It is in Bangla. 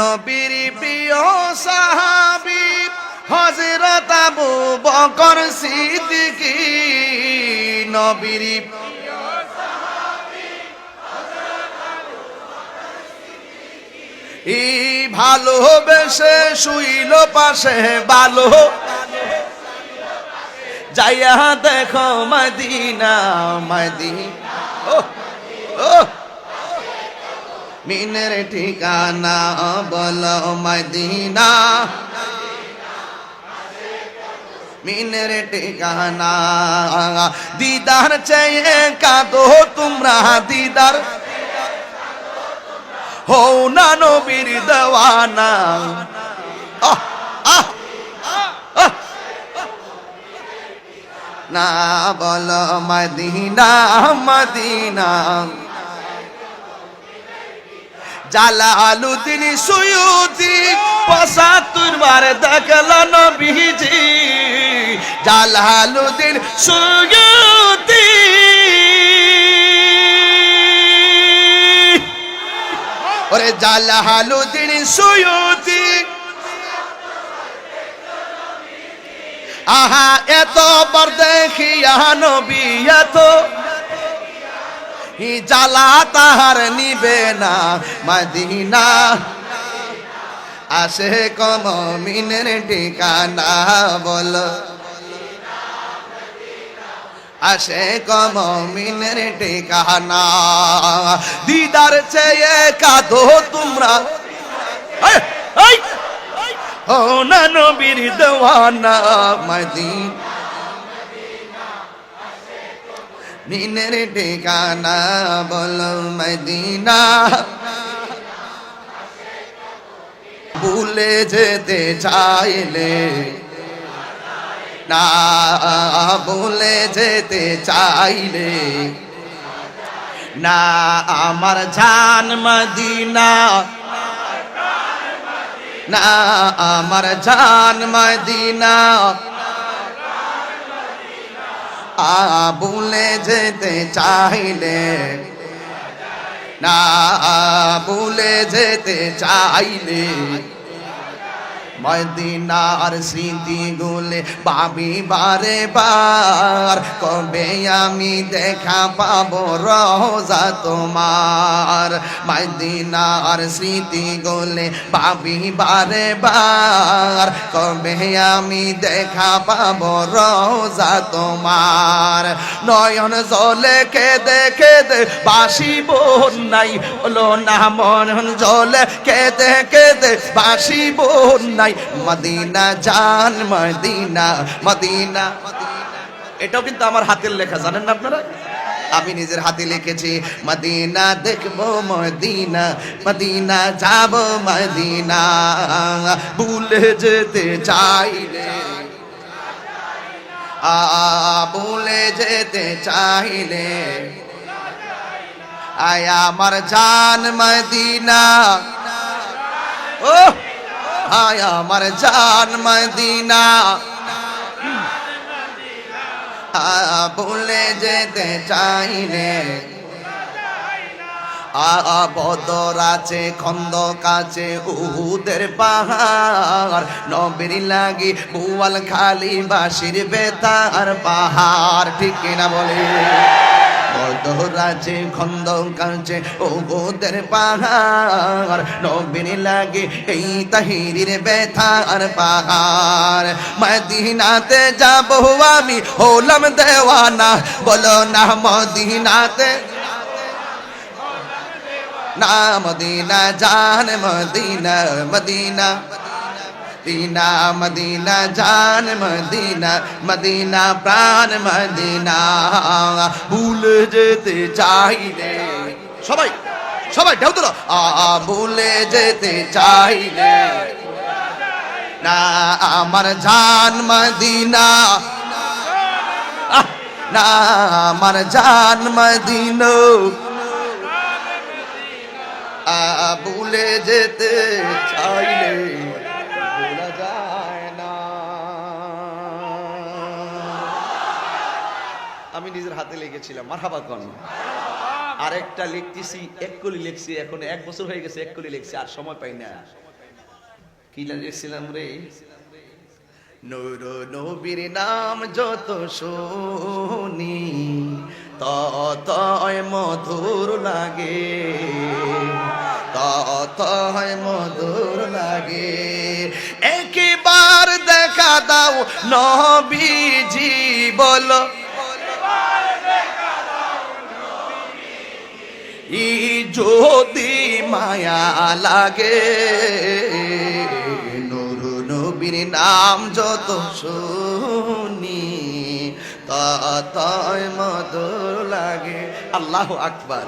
নবীর প্রিয় সাহাবি হজরত আবু বকর সিদ্দিকী। নবীর এই ভালোবেসে শুইল পাশে, ভালো যাইয়া দেখো মদিনা মদিনা। ও ও মিনের ঠিকানা বলো মদিনা। মিনের ঠিকানা দিদার চেয়ে কাঁদো তোমরা, দিদার। হও না নবীর দেওয়ানা। আহ আহ না বলো মদিনা মদিনা। জালালুদ্দিন সুয়ুতি পঁচাত্তর বার দেখল নবীজি। Jalaluddin Suyuti. ওরে জালালুদ্দিন সুয়ুতি। আহা, এত বার দেখিয়া নবী এত জ্বালা তাহার নিবে না, মদিনা। আসে কম মিনের ঠিকানা বল। আসে কম মিনের ঠিকানা। দিদার চেয়ে কাঁদো তোমরা। ও না নবীর দেওয়ানা, মদিনা। মিনের ঠিকানা বলো মদিনা। ভুলে যেতে চাইলে না, ভুলে যেতে চাইলে না, আমার জান মদিনা। না, আমার জান মদিনা। ভুলে যেতে চাইলে। না ভুলে যেতে চাইলে। মদিনার স্মৃতি গুলে বাবি বারে বার। কবে আমি দেখা পাবো রোজা তোমার? মদিনার স্মৃতি গুলে বাবি বারে বার। কবে আমি দেখা পাবো রোজা তোমার? নয়ন জলে কেঁদে কেঁদে বাসিব নাই, হলো না মন জলে কেঁদে কেঁদে বাসিব নাই। মদিনা জান, মদিনা মদিনা। এটাও কিন্তু আমার হাতের লেখা, জানেন না আপনারা? আমি নিজের হাতে লিখেছি, মদিনা দেখব মদিনা মদিনা যাব মদিনা। ভুলে যেতে চাইলে আ, ভুলে যেতে চাইলে আয় আমার জান, মদিনা। ও আয় আমার জান মদিনা। ভুলে যেতে চাইলে আ বদর আছে, খন্দক আছে, উহুদের পাহাড়। নবীর লাগি বুয়াল খালি বাসির বেতার পাহাড়। ঠিক কিনা বলে? বদর আছে খন্দক আছে উহুদের পাহাড়। নবীর লাগে এই তাহিরির বেতার পাহাড়। মদিনাতে যাব আমি, হলাম দেওয়ানা। বলো না, মদিনাতে না, মদিনা, জান, মদিনা মদিনা। মদিনা মদিনা, জান মদিনা মদিনা, প্রাণ মদিনা। ভুলে যেতে চাইলে, সবাই সবাই ঢেউ তোলো। ভুলে যেতে চাইলে, না, আমার জান মদিনা। না, আমার জান মদিনা। ভুলে যেতে চাইলে আমি নিজের হাতে লিখেছিলাম, মারহাবা কন আরেকটা লিখতেছি, এক কলি লিখছি, এখন এক বছর হয়ে গেছে, এক কলি লিখছি, আর সময় পাই না। কি লিখছিলাম রে? নূর নবীর নাম যত শুনি, ততই মধুর লাগে। ততই মধুর লাগে। একবার দেখা দাও, নবীজি বলো। যদি মায়া লাগে নুর নবীর নাম যত শুনি ততই মধুর লাগে। আল্লাহ আকবার।